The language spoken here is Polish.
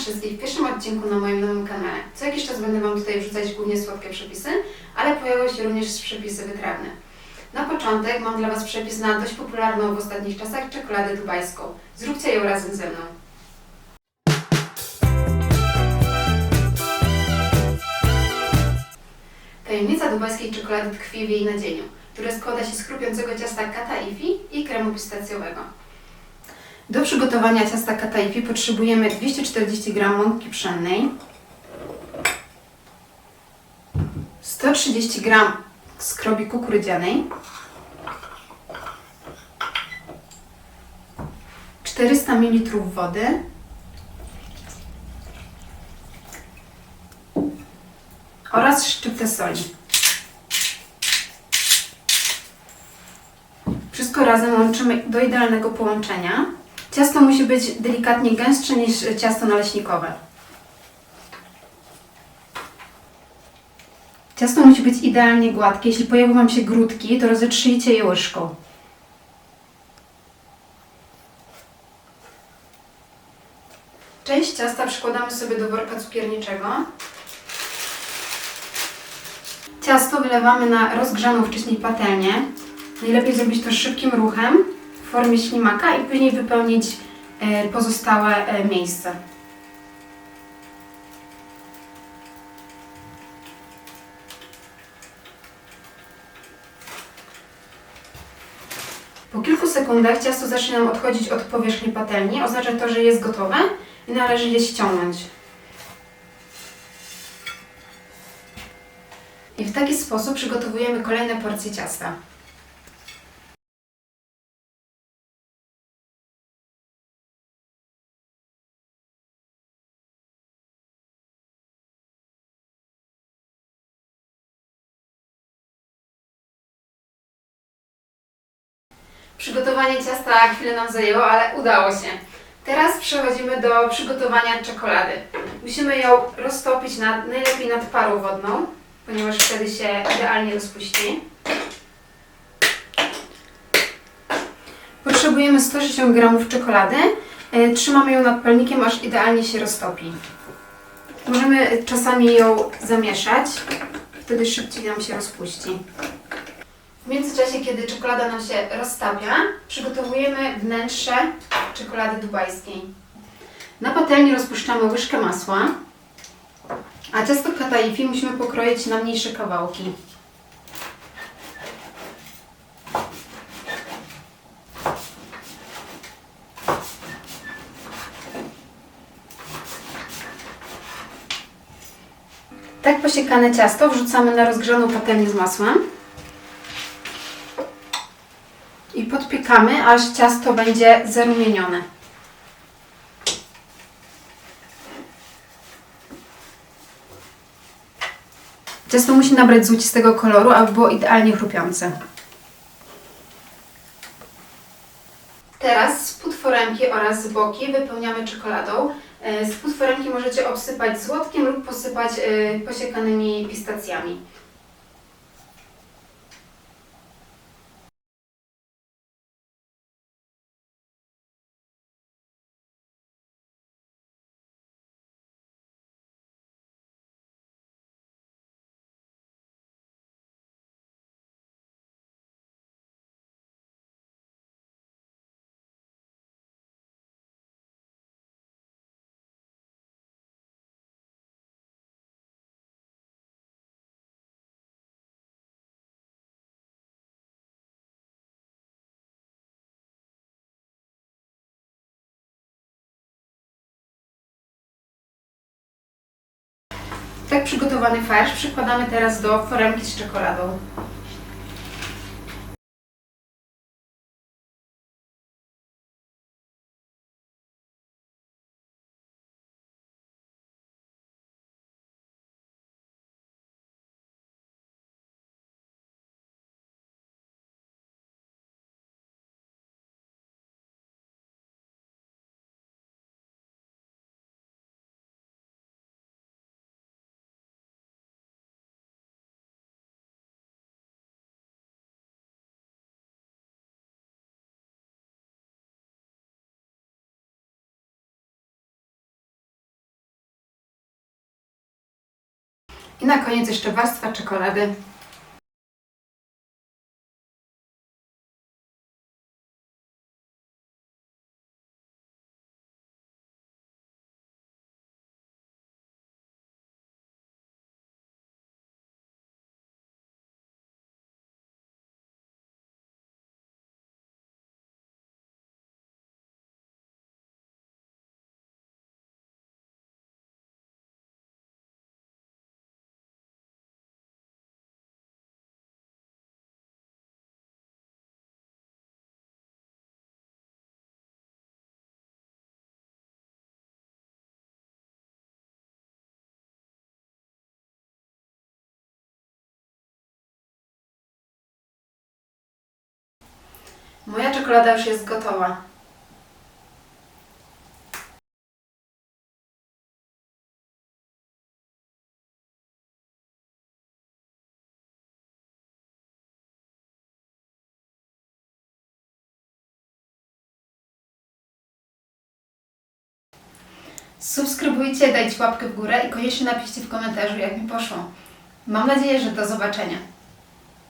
wszystkich w pierwszym odcinku na moim nowym kanale. Co jakiś czas będę Wam tutaj wrzucać głównie słodkie przepisy, ale pojawią się również przepisy wytrawne. Na początek mam dla Was przepis na dość popularną w ostatnich czasach czekoladę dubajską. Zróbcie ją razem ze mną. Tajemnica dubajskiej czekolady tkwi w jej nadzieniu, które składa się z chrupiącego ciasta kataifi i kremu pistacjowego. Do przygotowania ciasta kataifi potrzebujemy 240 g mąki pszennej, 130 g skrobi kukurydzianej, 400 ml wody, oraz szczyptę soli. Wszystko razem łączymy do idealnego połączenia. Ciasto musi być delikatnie gęstsze niż ciasto naleśnikowe. Ciasto musi być idealnie gładkie. Jeśli pojawią Wam się grudki, to rozetrzyjcie je łyżką. Część ciasta przykładamy sobie do worka cukierniczego. Ciasto wylewamy na rozgrzaną wcześniej patelnię. Najlepiej zrobić to szybkim ruchem w formie ślimaka i później wypełnić e, pozostałe e, miejsce. Po kilku sekundach ciasto zaczyna nam odchodzić od powierzchni patelni. Oznacza to, że jest gotowe i należy je ściągnąć. I w taki sposób przygotowujemy kolejne porcje ciasta. Przygotowanie ciasta chwilę nam zajęło, ale udało się. Teraz przechodzimy do przygotowania czekolady. Musimy ją roztopić najlepiej nad parą wodną, ponieważ wtedy się idealnie rozpuści. Potrzebujemy 160 g czekolady. E, Trzymamy ją nad palnikiem, aż idealnie się roztopi. Możemy czasami ją zamieszać, wtedy szybciej nam się rozpuści. W międzyczasie, kiedy czekolada nam się roztapia, przygotowujemy wnętrze czekolady dubajskiej. Na patelni rozpuszczamy łyżkę masła, a ciasto kataifi musimy pokroić na mniejsze kawałki. Tak posiekane ciasto wrzucamy na rozgrzaną patelnię z masłem podpiekamy, aż ciasto będzie zarumienione. Ciasto musi nabrać złocistego koloru, aby było idealnie chrupiące. Teraz spód foremki oraz boki wypełniamy czekoladą. E, Spód foremki możecie obsypać złotkiem lub posypać e, posiekanymi pistacjami. Tak przygotowany farsz przykładamy teraz do foremki z czekoladą. I na koniec jeszcze warstwa czekolady. Moja czekolada już jest gotowa. Subskrybujcie, dajcie łapkę w górę i koniecznie napiszcie w komentarzu, jak mi poszło. Mam nadzieję, że do zobaczenia.